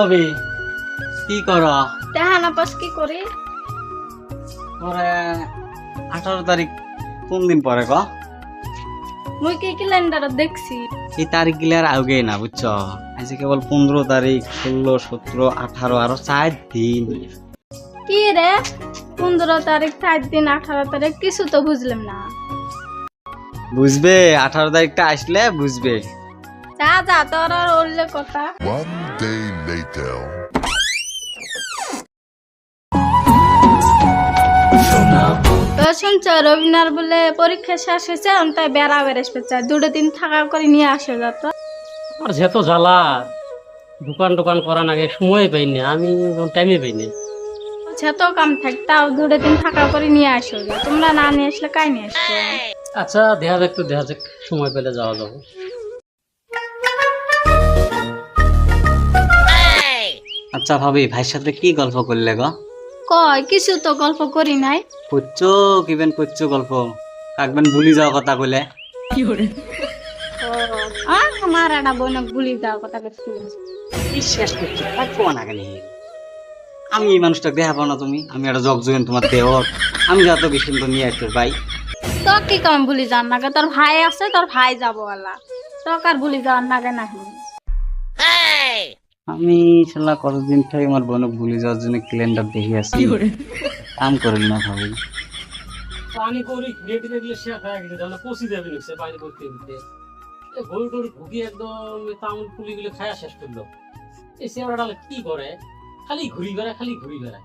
অবি কি কর? দেখা না পাস কি করি? পরে আঠারো তারিখ কোন দিন পরে ক মুই কি ক্যালেন্ডার দেখছি? এই তারিখ গিলে আর আগে না বুঝছ? আজ কেবল পনেরো তারিখ ষোলো সতেরো আঠারো আরও চার দিন। কি রে? পনেরো তারিখ চার দিন আঠারো তারিখ কিছু তো বুঝলাম না। বুঝবে আঠারো তারিখটা আসলে বুঝবে। যা যা তোর আর উল্লে কথা। One day later. তো শুনছ রবিনার বলে পরীক্ষা শেষ হয়েছে আমি তাই বেড়া বেড়াস পেঁচা দুটো দিন থাকা করে নিয়ে আসে যত আর যেত জ্বালা দোকান টোকান করার আগে সময় পাইনি আমি টাইমে পাইনি যত কাম থাক তাও দুটো দিন থাকা করে নিয়ে আসো তোমরা না নিয়ে আসলে কাই নিয়ে আসছো আচ্ছা দেখা যাক তো দেখা যাক সময় পেলে যাওয়া যাবে। আচ্ছা ভাবি ভাইয়ের সাথে কি গল্প করলে গো? কয় কিছু তো গল্প করি নাই। করছ কিবেন করছ গল্প? কাকবেন ভুলি যাওয়া কথা কইলে। আর আমার একটা বোনক ভুলি যাওয়ার কথা করছি কি শেষ করছ থাকব না কেন আমি এই মানুষটাকে দেখা পাও না তুমি আমি একটা জগ তোমার দেওর। আমি যত বেশি তো নিয়ে আসতে ভাই। তো কি কম ভুলি যাওয়ার নাগে তোর ভাই আছে তোর ভাই যাব আলা তোক আর ভুলি যাওয়ার নাগে নাহি? আমি শালা কতদিন থেকে আমার বোনক ভুলে যাওয়ার জন্য ক্যালেন্ডার দেখে আসি কাম করিল না ভাবি। পানি করি হয়ে গেছে তাহলে পচি যাবে নিচ্ছে পানি করতে দিতে গরু টরু ঢুকি একদম তামুল পুলি গুলো খায়া শেষ করল। এই সেওড়া কি করে? খালি ঘুরি বেড়ায় খালি ঘুরি বেড়ায়।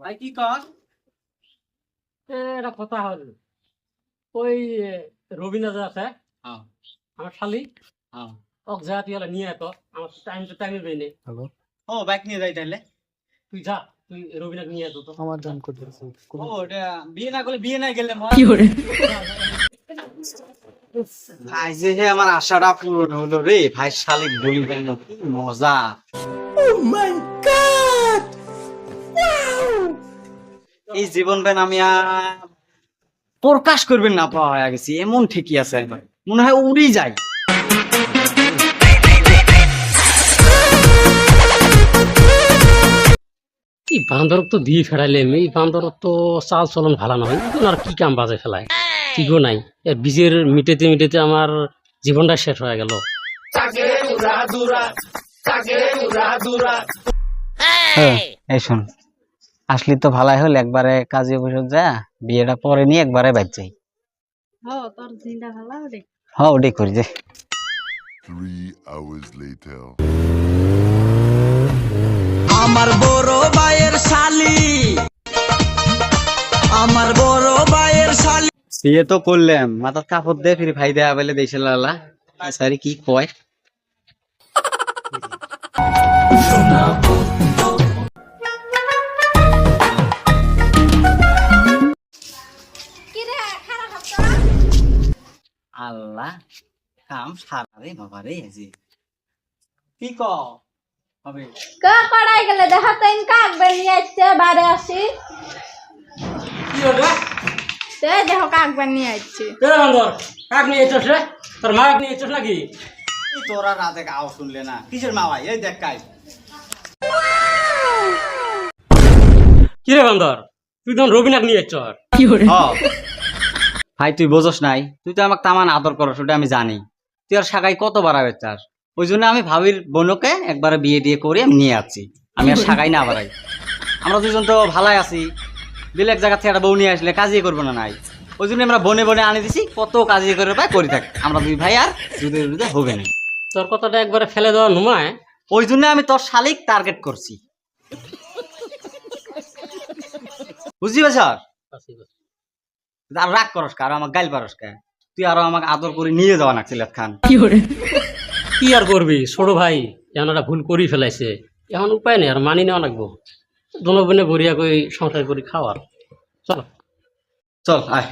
ভাই কি কর? এটা কথা হল। ওই রবিনাথ আছে। হ্যাঁ আমার শালি। হ্যাঁ ওক যা তুই নিয়ে আয় আমার টাইম তো টাইমে পেয়ে নে। ও বাইক নিয়ে যাই তাহলে তুই যা তুই রবিনাথ নিয়ে আয় তো ও ওটা বিয়ে না করলে বিয়ে না গেলে ভাই যে হে আমার আশাটা পূরণ হলো রে ভাই শালিক বলবেন না কি মজা। এই জীবন বেন আমি প্রকাশ করবেন না পাওয়া হয়ে গেছি। এমন ঠিকই আছে মনে হয় উড়ি যায়। এই বান্দরক তো দিয়ে ফেরাইলাম এই বান্দরক তো চাল চলন ভালো নয় আর কি কাম বাজে ফেলায়? ঠিকও নাই। এর বীজের মিটেতে মিটেতে আমার জীবনটা শেষ হয়ে গেল। এই শোন। আসলি তো ভালাই হল একবারে কাজে বসে যা বিয়েটা পরে নিয়ে একবারে বাইর যাই। হ তোর দিনটা ভালো হবে হ ওটাই করি যে Three hours later. আমার বড় ভাইয়ের শালি। আমার বড় ভাইয়ের শালি। বিয়ে তো করলাম মাথার কাপড় দে ফির ভাই দেয়া বলে দেশে লালা। সারি কি কয়? আল্লাহ কাম সারা রে বাবা রে আজি কি ক হবে কা কড়াই গেলে দেখা তো ইনকা একবার নিয়ে আসছে বারে আসি কি হলো তে দেখো কাকবার নিয়ে আসছে তোরা বান্দর কাক নিয়ে এসছ রে তোর মা নিয়ে এসছ নাকি তোরা রাতে গাও শুনলে না কিসের মা ভাই এই দেখ কাই কি রে বান্দর তুই তখন রবিনাথ নিয়ে এসছ ভাই তুই বোঝস নাই। তুই তো আমাকে তামান আদর করস ওটা আমি জানি। তুই আর শাখায় কত বাড়াবে চাস ওই জন্য আমি ভাবির বোনকে একবারে বিয়ে দিয়ে করে আমি নিয়ে আসছি। আমি আর শাখাই না বাড়াই। আমরা দুজন তো ভালাই আছি। দিলে এক জায়গা থেকে একটা বউ নিয়ে আসলে কাজই করব না নাই। ওই জন্য আমরা বনে বনে আনি দিছি কত কাজই করে পাই করি থাক। আমরা দুই ভাই আর দুধে দুধে হবে না। তোর কথাটা একবারে ফেলে দেওয়া নুমায়। ওই জন্য আমি তোর শালিক টার্গেট করছি। বুঝছি স্যার। আর রাগ করস কা আর আমাকে গাইল পারস কে। তুই আরও আমাকে আদর করে নিয়ে যাওয়া না সিলেট খান। কি আর করবি? ছোট ভাই এখন একটা ভুল করি ফেলাইছে। এখন উপায় নেই আর মানি নেওয়া লাগবো। দোনো ভরিয়া করে সংসার করে খাওয়ার চল। চল আয়।